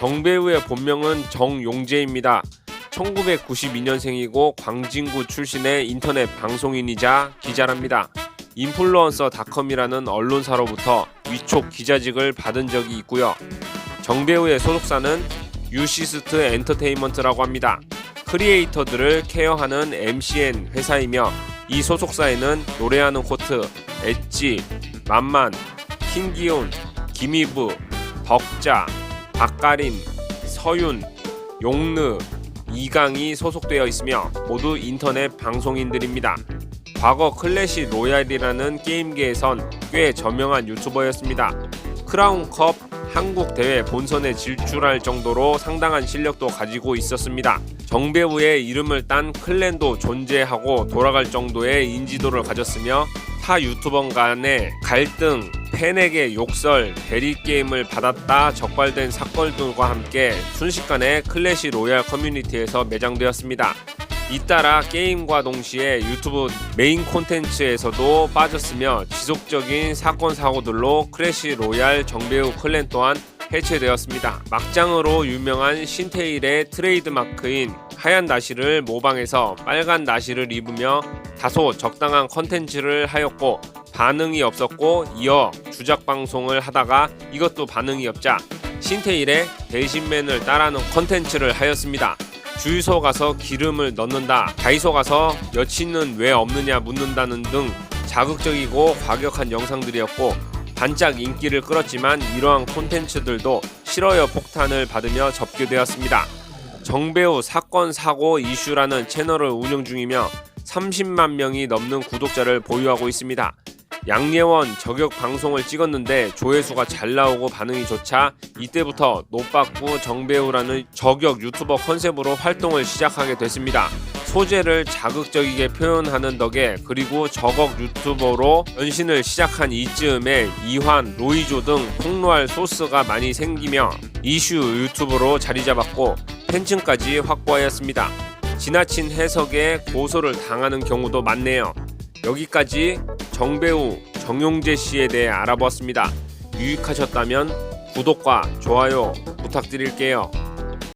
정배우의 본명은 정용재입니다. 1992년생이고 광진구 출신의 인터넷 방송인이자 기자랍니다. 인플루언서 닷컴이라는 언론사로부터 위촉 기자직을 받은 적이 있고요. 정배우의 소속사는 유시스트 엔터테인먼트라고 합니다. 크리에이터들을 케어하는 MCN 회사이며 이 소속사에는 노래하는 코트, 엣지, 만만, 킹기훈, 김희부, 덕자, 박가림, 서윤, 용느, 이강이 소속되어 있으며 모두 인터넷 방송인들입니다. 과거 클래시 로얄이라는 게임계에선 꽤 저명한 유튜버였습니다. 크라운컵 한국 대회 본선에 진출할 정도로 상당한 실력도 가지고 있었습니다. 정배우의 이름을 딴 클랜도 존재하고 돌아갈 정도의 인지도를 가졌으며 타 유튜버 간의 갈등, 팬에게 욕설, 대리 게임을 받았다 적발된 사건들과 함께 순식간에 클래시 로얄 커뮤니티에서 매장되었습니다. 잇따라 게임과 동시에 유튜브 메인 콘텐츠에서도 빠졌으며 지속적인 사건 사고들로 크래시 로얄 정배우 클랜 또한 해체되었습니다. 막장으로 유명한 신테일의 트레이드 마크인 하얀 나시를 모방해서 빨간 나시를 입으며 다소 적당한 컨텐츠를 하였고 반응이 없었고 이어 주작 방송을 하다가 이것도 반응이 없자 신테일의 대신맨을 따라하는 컨텐츠를 하였습니다. 주유소 가서 기름을 넣는다. 다이소 가서 여친은 왜 없느냐 묻는다는 등 자극적이고 과격한 영상들이었고 반짝 인기를 끌었지만 이러한 콘텐츠들도 싫어요 폭탄을 받으며 접교되었습니다. 정배우 사건 사고 이슈라는 채널을 운영 중이며 30만 명이 넘는 구독자를 보유하고 있습니다. 양예원 저격 방송을 찍었는데 조회수가 잘 나오고 반응이 좋자 이때부터 노빠꾸 정배우라는 저격 유튜버 컨셉으로 활동을 시작하게 됐습니다. 소재를 자극적이게 표현하는 덕에 그리고 저격 유튜버로 변신을 시작한 이즈음에 이환, 로이조 등 폭로할 소스가 많이 생기며 이슈 유튜버로 자리 잡았고 팬층까지 확보하였습니다. 지나친 해석에 고소를 당하는 경우도 많네요. 여기까지 정배우 정용재 씨에 대해 알아보았습니다. 유익하셨다면 구독과 좋아요 부탁드릴게요.